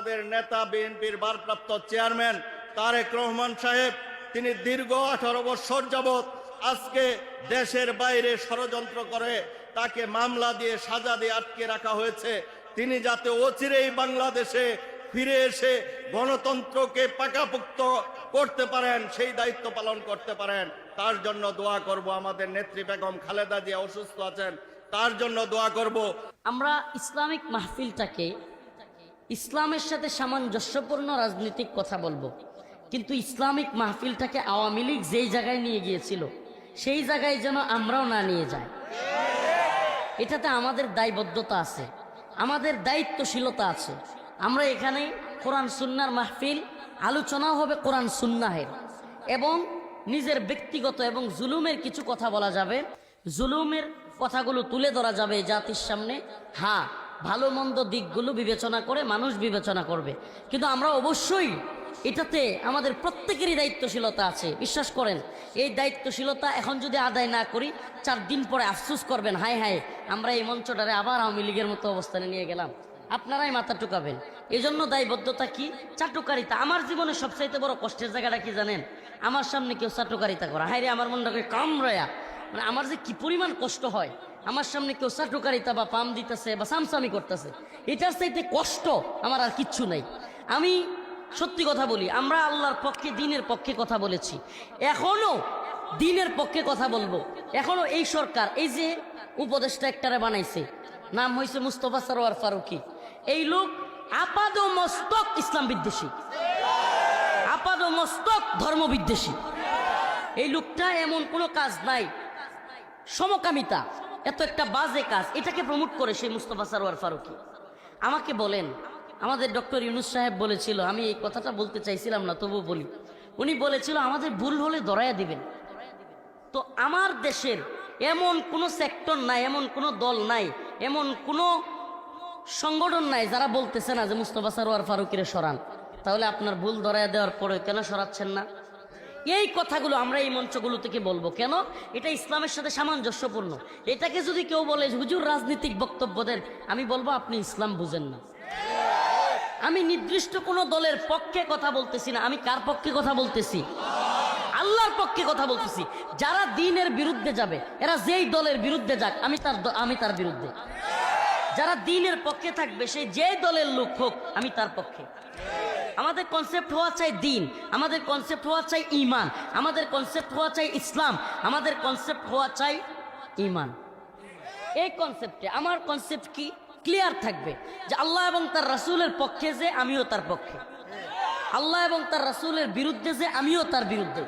আমাদের নেতা বিএনপির ভারপ্রাপ্ত চেয়ারম্যান তারেক রহমান সাহেব, তিনি দীর্ঘ আঠারো বছর যাবৎ আজকে দেশের বাইরে ষড়যন্ত্র করে, তাকে মামলা দিয়ে সাজা দিয়ে আটকে রাখা হয়েছে। তিনি যাতে অচিরেই বাংলাদেশে ফিরে এসে গণতন্ত্রকে পাকাপুক্ত করতে পারেন, সেই দায়িত্ব পালন করতে পারেন। তার জন্য দোয়া করব আমাদের নেত্রী বেগম খালেদা জিয়া অসুস্থ আছেন। তার জন্য দোয়া করব। আমরা ইসলামিক মাহফিলটাকে ইসলামের সাথে সামঞ্জস্যপূর্ণ রাজনৈতিক কথা বলব। কিন্তু ইসলামিক মাহফিলটাকে আওয়ামী লীগ যেই জায়গায় নিয়ে গিয়েছিল, সেই জায়গায় যেন আমরাও না নিয়ে যাই। এটাতে আমাদের দায়বদ্ধতা আছে, আমাদের দায়িত্বশীলতা আছে। আমরা এখানে কোরআন সুন্নার মাহফিল, আলোচনাও হবে কোরআন সুন্নাহের। এবং নিজের ব্যক্তিগত এবং জুলুমের কিছু কথা বলা যাবে। জুলুমের কথাগুলো তুলে ধরা যাবে জাতির সামনে। হ্যাঁ ভালো মন্দ দিকগুলো বিবেচনা করে মানুষ বিবেচনা করবে। কিন্তু আমরা অবশ্যই এটাতে আমাদের প্রত্যেকেরই দায়িত্বশীলতা আছে, বিশ্বাস করেন। এই দায়িত্বশীলতা এখন যদি আদায় না করি, চার দিন পরে আফসুস করবেন, হায় হায়, আমরা এই মঞ্চটারে আবার আওয়ামী লীগের মতো অবস্থানে নিয়ে গেলাম। আপনারাই মাথা টুকাবেন। এজন্য দায়বদ্ধতা কি? চাটুকারিতা। আমার জীবনে সবচাইতে বড় কষ্টের জায়গাটা কি জানেন? আমার সামনে কেউ চাটুকারিতা করা। হায় রে, আমার মনটাকে কামড়ায়া। মানে আমার যে কি পরিমাণ কষ্ট হয়। আমার সামনে কেউ চাটুকারিতা বা পাম দিতেছে বা সামসামি করতেছে, এটার চাইতে কষ্ট আমার আর কিচ্ছু নাই। আমি সত্যি কথা বলি, আমরা আল্লাহর পক্ষে, দিনের পক্ষে কথা বলেছি। এখনও দিনের পক্ষে কথা বলব। এখনও এই সরকার, এই যে উপদেষ্টা একটারে বানাইছে, নাম হয়েছে মুস্তফা সরোয়ার ফারুকি। এই লোক আপাদ মস্তক ইসলাম বিদ্বেষী। আপাদ মস্তক ধর্ম বিদ্বেষী। এই লোকটা এমন কোনো কাজ নাই। সমকামিতা। এত একটা বাজে কাজ, এটাকে প্রমোট করে সেই মুস্তফা সরোয়ার ফারুকি। আমাকে বলেন, আমাদের ডক্টর ইউনুস সাহেব বলেছিল, আমি এই কথাটা বলতে চাইছিলাম না তবু বলি। উনি বলেছিল, আমাদের ভুল হলে দরাইয়া দিবেন। তো আমার দেশের এমন কোনো সেক্টর নাই, এমন কোনো দল নাই, এমন কোনো সংগঠন নাই যারা বলতেছে না যে মুস্তফা সারোয়ার ফারুকিরে সরান। তাহলে আপনার ভুল ধরাইয়া দেওয়ার পরে কেন সরাচ্ছেন না? এই কথাগুলো আমরা এই মঞ্চগুলো থেকে বলব। কেন? এটা ইসলামের সাথে সামঞ্জস্যপূর্ণ। এটাকে যদি কেউ বলে, হুজুর রাজনীতিক বক্তব্য দেন আমি বলব, আপনি ইসলাম বুঝেন না। আমি নির্দিষ্ট কোনো দলের পক্ষে কথা বলতেছি না। আমি কার পক্ষে কথা বলতেছি? আল্লাহর পক্ষে কথা বলতেছি। যারা দিনের বিরুদ্ধে যাবে, এরা যেই দলের বিরুদ্ধে যাক, আমি তার আমি তার বিরুদ্ধে। যারা দিনের পক্ষে থাকবে সেই যে দলের লোক হোক, আমি তার পক্ষে। আমাদের কনসেপ্ট হওয়া চাই দিন, আমাদের কনসেপ্ট হওয়া চাই ইমান আমাদের কনসেপ্ট হওয়া চাই ইসলাম, আমাদের কনসেপ্ট হওয়া চাই ইমান এই কনসেপ্টে আমার কনসেপ্ট কি? ক্লিয়ার থাকবে যে আল্লাহ এবং তার রাসূলের পক্ষে যে, আমিও তার পক্ষে। আল্লাহ এবং তার রাসূলের বিরুদ্ধে যে, আমিও তার বিরুদ্ধে।